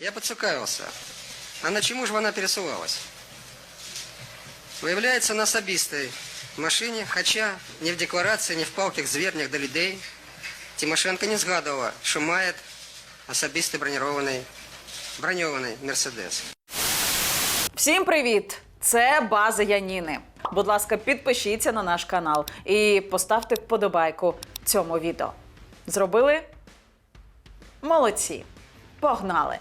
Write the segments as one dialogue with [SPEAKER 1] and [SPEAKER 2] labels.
[SPEAKER 1] Я поцікавився, а на чому ж вона пересувалась? Виявляється, на особистій машині, хоча ні в декларації, ні в палких звернях до людей Тимошенко не згадувала, що має особистий броньований, броньований Мерседес.
[SPEAKER 2] Всім привіт! Це база Яніни. Будь ласка, підпишіться на наш канал і поставте вподобайку цьому відео. Зробили? Молодці! Погнали!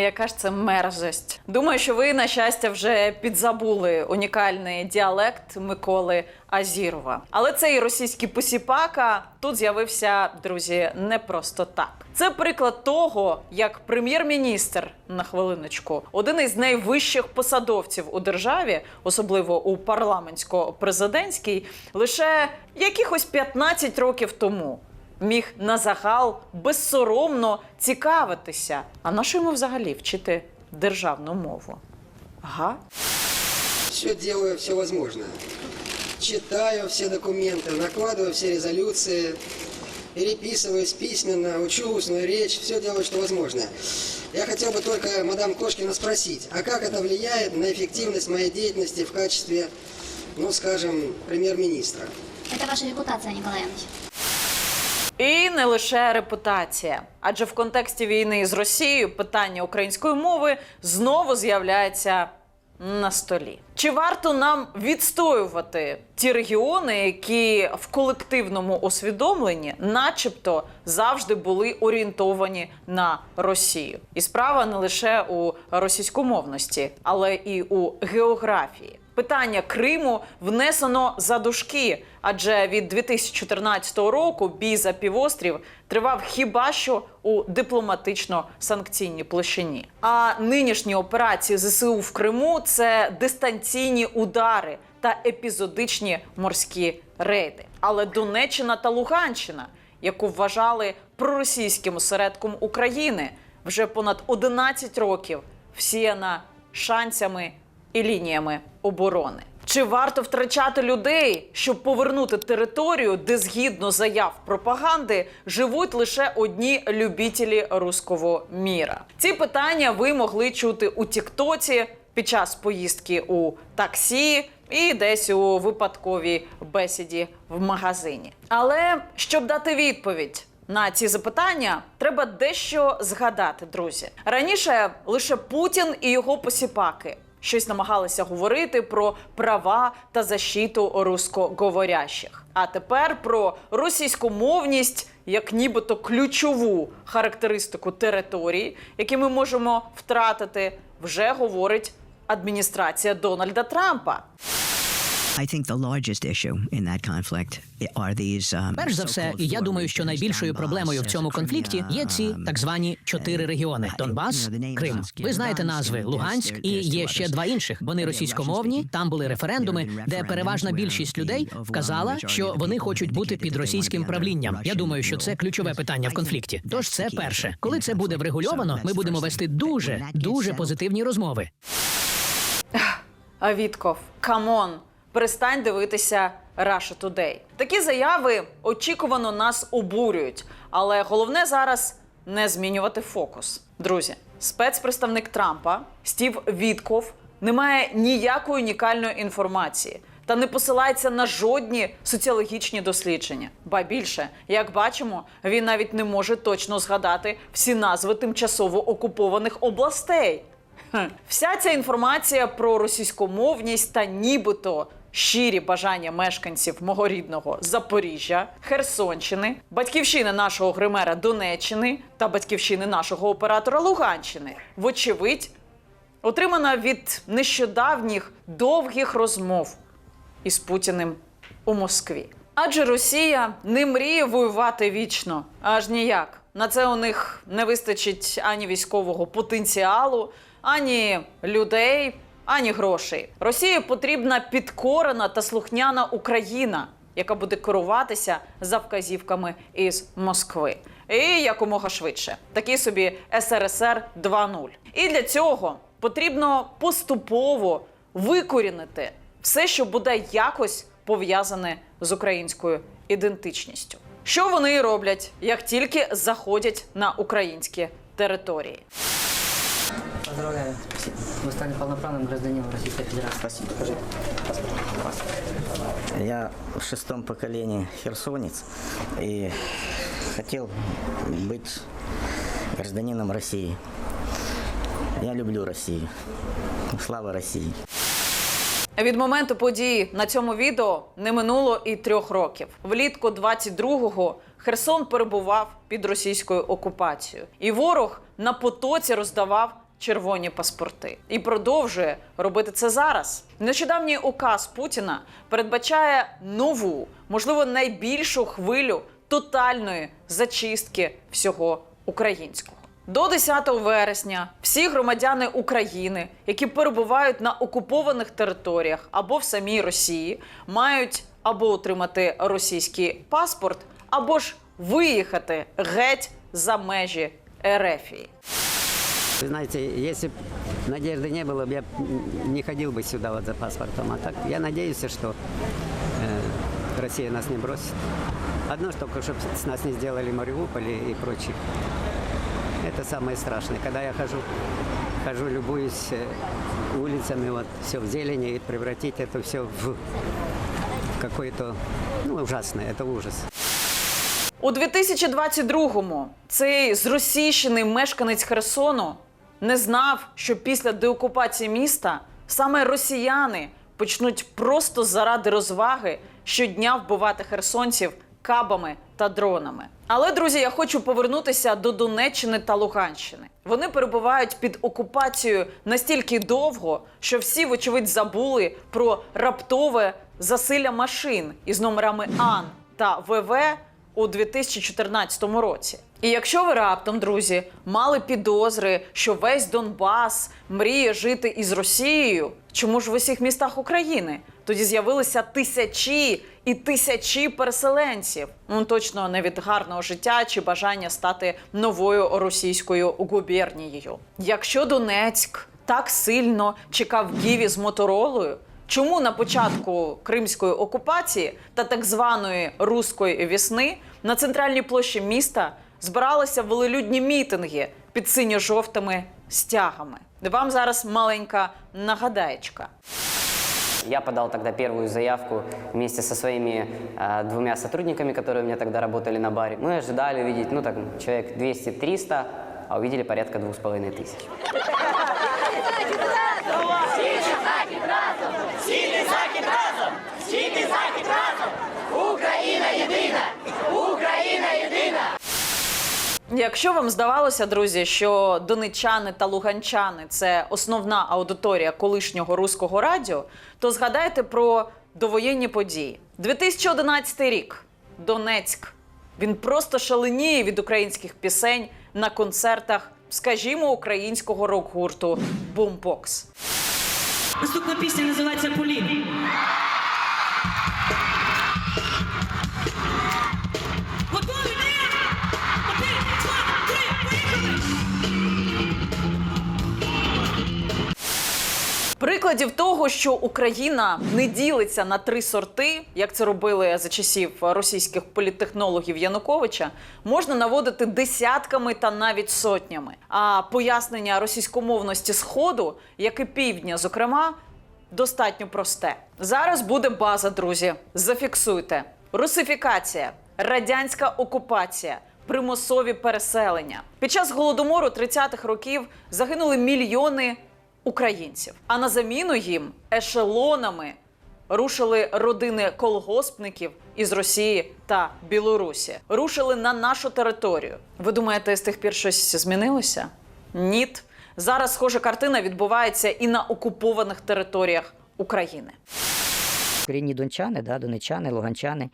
[SPEAKER 2] Яка ж це мерзость? Думаю, що ви, на щастя, вже підзабули унікальний діалект Миколи Азірова. Але цей російський посіпака тут з'явився, друзі, не просто так. Це приклад того, як прем'єр-міністр на хвилиночку, один із найвищих посадовців у державі, особливо у парламентсько-президентській, лише якихось 15 років тому міг на загал безсоромно цікавитися. А на що йому взагалі вчити державну мову? Ага.
[SPEAKER 1] Все делаю, все возможное. Читаю все документы, накладываю все резолюции, переписываюсь письменно, учу устную речь, все делаю, что возможно. Я хотел бы только мадам Кошкина спросить, а как это влияет на эффективность моей деятельности в качестве, ну, скажем, премьер-министра?
[SPEAKER 3] Это ваша репутация, Николай Иванович.
[SPEAKER 2] і не лише репутація, адже в контексті війни з Росією питання української мови знову з'являється на столі. Чи варто нам відстоювати ті регіони, які в колективному усвідомленні, начебто, завжди були орієнтовані на Росію? І справа не лише у російськомовності, але і у географії. Питання Криму внесено за дужки, адже від 2014 року бій за півострів тривав хіба що у дипломатично-санкційній площині. А нинішні операції ЗСУ в Криму це дистанційні удари та епізодичні морські рейди. Але Донеччина та Луганщина, яку вважали проросійським осередком України, вже понад 11 років всіяна шансами і лініями оборони. Чи варто втрачати людей, щоб повернути територію, де згідно заяв пропаганди живуть лише одні любітелі руського міра? Ці питання ви могли чути у Тіктоці під час поїздки у таксі і десь у випадковій бесіді в магазині. Але щоб дати відповідь. На ці запитання треба дещо згадати, друзі. Раніше лише Путін і його посіпаки щось намагалися говорити про права та защиту рускоговорящих. А тепер про російськомовність як нібито ключову характеристику території, які ми можемо втратити, вже говорить адміністрація Дональда Трампа.
[SPEAKER 4] I think the largest issue in that conflict are these um,
[SPEAKER 5] Перш за все, і я думаю, що найбільшою проблемою в цьому конфлікті є ці так звані чотири регіони: Донбас, Крим. Ви знаєте назви Луганськ і є ще два інших. Вони російськомовні. Там були референдуми, де переважна більшість людей вказала, що вони хочуть бути під російським правлінням. Я думаю, що це ключове питання в конфлікті. Тож це перше, коли це буде врегульовано, ми будемо вести дуже дуже позитивні розмови.
[SPEAKER 2] А Вітков, камон, перестань дивитися Russia Today. Такі заяви очікувано нас обурюють, але головне зараз не змінювати фокус. Друзі, спецпредставник Трампа Стів Вітков не має ніякої унікальної інформації. Та не посилається на жодні соціологічні дослідження. Ба більше, як бачимо, він навіть не може точно згадати всі назви тимчасово окупованих областей. Хм. Вся ця інформація про російськомовність та нібито щирі бажання мешканців мого рідного Запоріжжя, Херсонщини, батьківщини нашого гримера Донеччини та батьківщини нашого оператора Луганщини, вочевидь, отримана від нещодавніх довгих розмов із Путіним у Москві. Адже Росія не мріє воювати вічно, аж ніяк. На це у них не вистачить ані військового потенціалу, ані людей, ані грошей. Росії потрібна підкорена та слухняна Україна, яка буде керуватися за вказівками із Москви. І якомога швидше. Такий собі СРСР 2.0. І для цього потрібно поступово викорінити все, що буде якось пов'язане з українською ідентичністю. Що вони роблять, як тільки заходять на українські території
[SPEAKER 6] Поздравляю. Вы стали полноправным гражданином Российской Федерации.
[SPEAKER 7] Спасибо. Покажи паспорт. Я в шестом поколении херсонец и хотел быть гражданином России. Я люблю Россию. Слава России.
[SPEAKER 2] Від моменту події на цьому відео не минуло і трьох років. Влітку 22-го Херсон перебував під російською окупацією, і ворог на потоці роздавав червоні паспорти і продовжує робити це зараз. Нещодавній указ Путіна передбачає нову, можливо, найбільшу хвилю тотальної зачистки всього українського. До 10 вересня всі громадяни України, які перебувають на окупованих територіях або в самій Росії, мають або отримати російський паспорт, або ж виїхати геть за межі Ерефії.
[SPEAKER 8] Вы знаете, если б надежды не было, бы, я б не ходил бы сюда вот за паспортом. А так я надеюсь, что э, Россия нас не бросит. Одно, что только чтобы с нас не сделали Мариуполь и, и прочее. Это самое страшное. Когда я хожу, хожу, любуюсь э, улицами, вот все в зелени, и превратить это все в какое-то, ну, ужасное, это ужас.
[SPEAKER 2] У 2022-му цей зросійщений мешканець Херсону не знав, що після деокупації міста саме росіяни почнуть просто заради розваги щодня вбивати херсонців кабами та дронами. Але друзі, я хочу повернутися до Донеччини та Луганщини. Вони перебувають під окупацією настільки довго, що всі, вочевидь, забули про раптове засилля машин із номерами АН та ВВ у 2014 році. І якщо ви раптом, друзі, мали підозри, що весь Донбас мріє жити із Росією, чому ж в усіх містах України? Тоді з'явилися тисячі і тисячі переселенців. Ну точно не від гарного життя чи бажання стати новою російською губернією. Якщо Донецьк так сильно чекав Гіві з моторолою, Чому на початку кримської окупації та так званої руської вісни на центральній площі міста збиралися велелюдні мітинги під синьо-жовтими стягами? Вам зараз маленька нагадаєчка.
[SPEAKER 9] Я подал тогда первую заявку вместе со своими э, двумя сотрудниками, которые у меня тогда работали на баре. Мы ожидали увидеть, ну так, человек 200-300, а увидели порядка двух с половиной тысяч.
[SPEAKER 2] Якщо вам здавалося, друзі, що донечани та луганчани це основна аудиторія колишнього руського радіо, то згадайте про довоєнні події. 2011 рік. Донецьк. Він просто шаленіє від українських пісень на концертах, скажімо, українського рок-гурту Бумбокс.
[SPEAKER 10] Наступна пісня називається Полін.
[SPEAKER 2] Прикладів того, що Україна не ділиться на три сорти, як це робили за часів російських політтехнологів Януковича, можна наводити десятками та навіть сотнями. А пояснення російськомовності Сходу, як і півдня, зокрема, достатньо просте. Зараз буде база, друзі. Зафіксуйте: русифікація, радянська окупація. Примусові переселення під час голодомору 30-х років загинули мільйони українців. А на заміну їм ешелонами рушили родини колгоспників із Росії та Білорусі. Рушили на нашу територію. Ви думаєте, з тих пір щось змінилося? Ніт. Зараз схожа картина відбувається і на окупованих територіях України.
[SPEAKER 11] Корінні дончани, да, донечани, луганчани,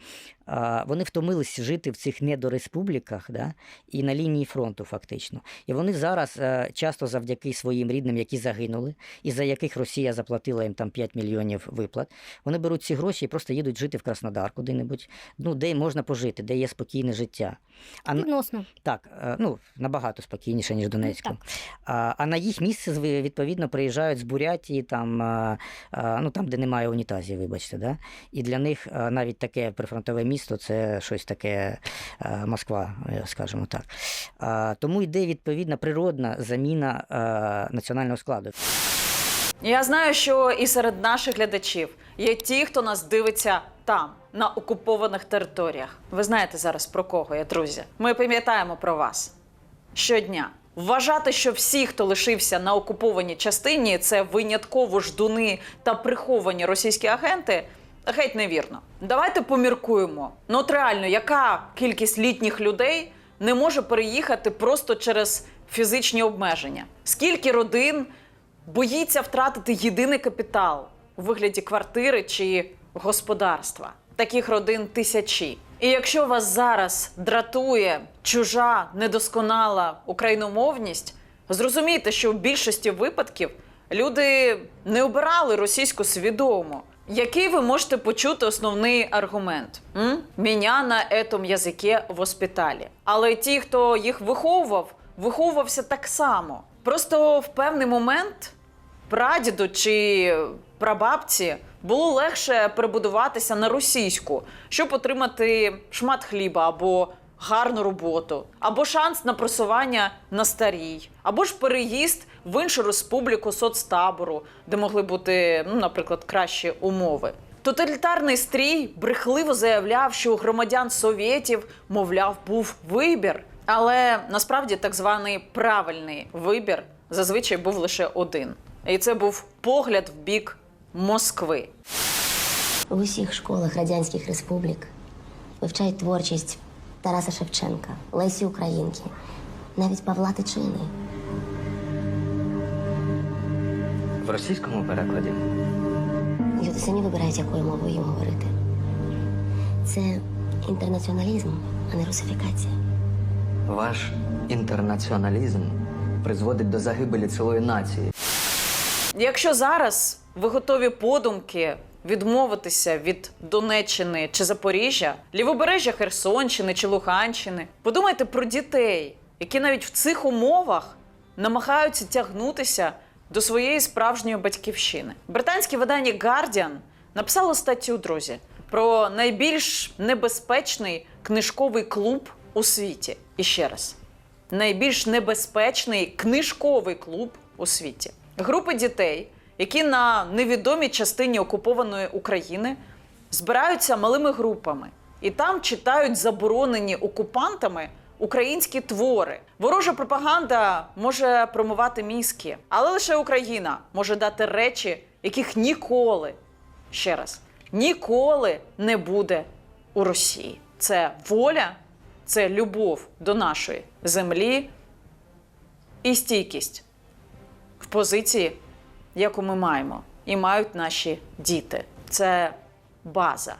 [SPEAKER 11] а, вони втомились жити в цих недореспубліках да, і на лінії фронту, фактично. І вони зараз е, часто завдяки своїм рідним, які загинули, і за яких Росія заплатила їм там 5 мільйонів виплат, вони беруть ці гроші і просто їдуть жити в Краснодар куди-небудь, ну, де можна пожити, де є спокійне життя. А,
[SPEAKER 3] Відносно.
[SPEAKER 11] так, е, ну набагато спокійніше, ніж Донецьку. А, а на їх місце відповідно приїжджають з Бурятії, там, а, а, ну, там, де немає унітазів, вибачте. Да? І для них навіть таке прифронтове місто. це щось таке е, Москва, е, скажімо так. Тому йде відповідна природна заміна е, національного складу.
[SPEAKER 2] Я знаю, що і серед наших глядачів є ті, хто нас дивиться там, на окупованих територіях. Ви знаєте зараз про кого я, друзі. Ми пам'ятаємо про вас щодня. Вважати, що всі, хто лишився на окупованій частині, це винятково ждуни та приховані російські агенти. Геть невірно. Давайте поміркуємо. Ну от реально, яка кількість літніх людей не може переїхати просто через фізичні обмеження? Скільки родин боїться втратити єдиний капітал у вигляді квартири чи господарства. Таких родин тисячі. І якщо вас зараз дратує чужа недосконала україномовність, зрозумійте, що в більшості випадків люди не обирали російську свідомо. Який ви можете почути основний аргумент? М? Меня на этом язике воспитали. Але ті, хто їх виховував, виховувався так само. Просто в певний момент прадіду чи прабабці було легше перебудуватися на російську, щоб отримати шмат хліба або гарну роботу, або шанс на просування на старій, або ж переїзд в іншу республіку соцтабору, де могли бути, ну, наприклад, кращі умови. Тоталітарний стрій брехливо заявляв, що у громадян совєтів, мовляв, був вибір. Але насправді так званий правильний вибір зазвичай був лише один. І це був погляд в бік Москви.
[SPEAKER 3] В усіх школах радянських республік вивчають творчість Тараса Шевченка, Лесі Українки, навіть Павла Тичини.
[SPEAKER 12] В російському перекладі
[SPEAKER 3] Люди самі вибирають, якою мовою їм говорити. Це інтернаціоналізм, а не русифікація.
[SPEAKER 12] ваш інтернаціоналізм призводить до загибелі цілої нації.
[SPEAKER 2] Якщо зараз ви готові подумки відмовитися від Донеччини чи Запоріжжя, лівобережжя Херсонщини чи Луганщини, подумайте про дітей, які навіть в цих умовах намагаються тягнутися до своєї справжньої батьківщини. Британське видання Guardian написало статтю, друзі, про найбільш небезпечний книжковий клуб у світі. І ще раз, найбільш небезпечний книжковий клуб у світі. Групи дітей, які на невідомій частині окупованої України збираються малими групами і там читають заборонені окупантами українські твори. Ворожа пропаганда може промивати мізки, але лише Україна може дати речі, яких ніколи, ще раз, ніколи не буде у Росії. Це воля, це любов до нашої землі і стійкість позиції, яку ми маємо, і мають наші діти. Це база.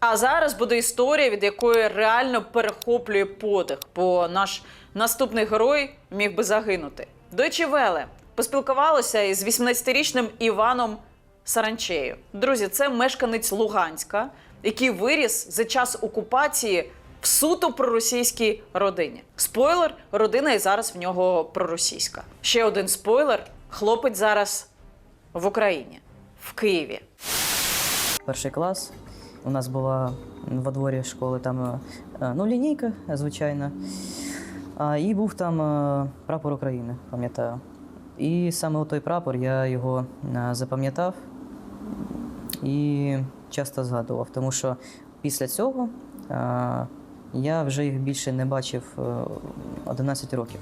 [SPEAKER 2] А зараз буде історія, від якої реально перехоплює подих, бо наш наступний герой міг би загинути. Дойче Веле поспілкувалося із 18-річним Іваном Саранчею. Друзі, це мешканець Луганська, який виріс за час окупації в суто проросійській родині. Спойлер, родина і зараз в нього проросійська. Ще один спойлер: хлопець зараз в Україні, в Києві.
[SPEAKER 6] Перший клас. У нас була во дворі школи там е, ну, лінійка, звичайно. І був там е, прапор України, пам'ятаю. І саме той прапор я його е, запам'ятав і часто згадував, тому що після цього е, я вже їх більше не бачив е, 11 років.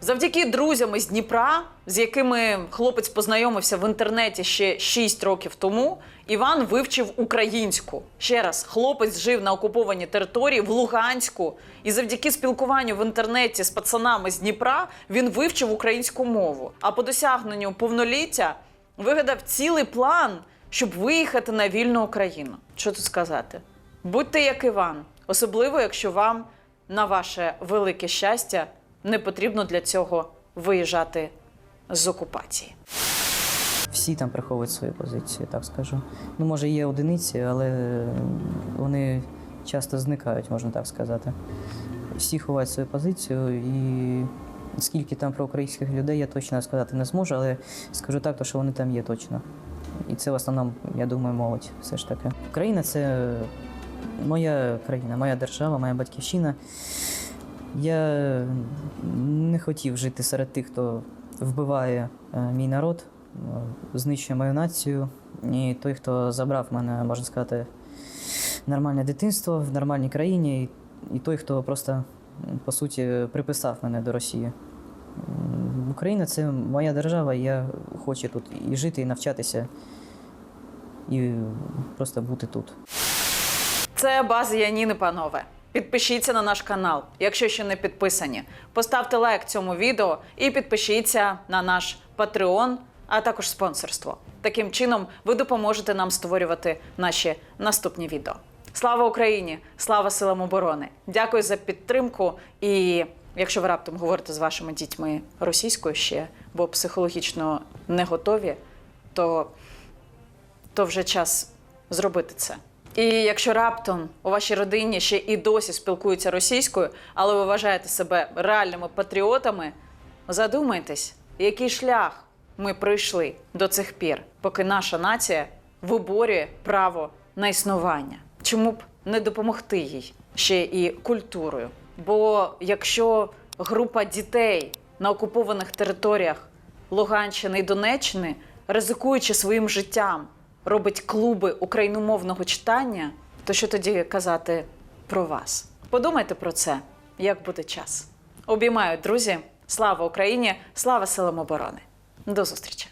[SPEAKER 2] Завдяки друзям із Дніпра, з якими хлопець познайомився в інтернеті ще 6 років тому, Іван вивчив українську. Ще раз, хлопець жив на окупованій території в Луганську, і завдяки спілкуванню в інтернеті з пацанами з Дніпра він вивчив українську мову. А по досягненню повноліття вигадав цілий план, щоб виїхати на вільну Україну. Що тут сказати? Будьте як Іван, особливо якщо вам на ваше велике щастя не потрібно для цього виїжджати з окупації.
[SPEAKER 6] Всі там приховують свої позиції, так скажу. Ну, може, є одиниці, але вони часто зникають, можна так сказати. Всі ховають свою позицію, і скільки там проукраїнських людей, я точно сказати не зможу, але скажу так, то, що вони там є точно. І це в основному, я думаю, молодь все ж таки. Україна це моя країна, моя держава, моя батьківщина. Я не хотів жити серед тих, хто вбиває е, мій народ, е, знищує мою націю. І той, хто забрав мене, можна сказати, нормальне дитинство в нормальній країні, і, і той, хто просто, по суті, приписав мене до Росії. Україна це моя держава, і я хочу тут і жити, і навчатися, і просто бути тут.
[SPEAKER 2] Це база Яніни, панове. Підпишіться на наш канал, якщо ще не підписані. Поставте лайк цьому відео і підпишіться на наш Patreon, а також спонсорство. Таким чином, ви допоможете нам створювати наші наступні відео. Слава Україні! Слава силам оборони! Дякую за підтримку. І якщо ви раптом говорите з вашими дітьми російською ще, бо психологічно не готові, то то вже час зробити це. І якщо раптом у вашій родині ще і досі спілкуються російською, але ви вважаєте себе реальними патріотами, задумайтесь, який шлях ми пройшли до цих пір, поки наша нація виборює право на існування. Чому б не допомогти їй ще і культурою? Бо якщо група дітей на окупованих територіях Луганщини і Донеччини, ризикуючи своїм життям, робить клуби україномовного читання, то що тоді казати про вас? Подумайте про це, як буде час. Обіймаю, друзі! Слава Україні! Слава силам оборони! До зустрічі!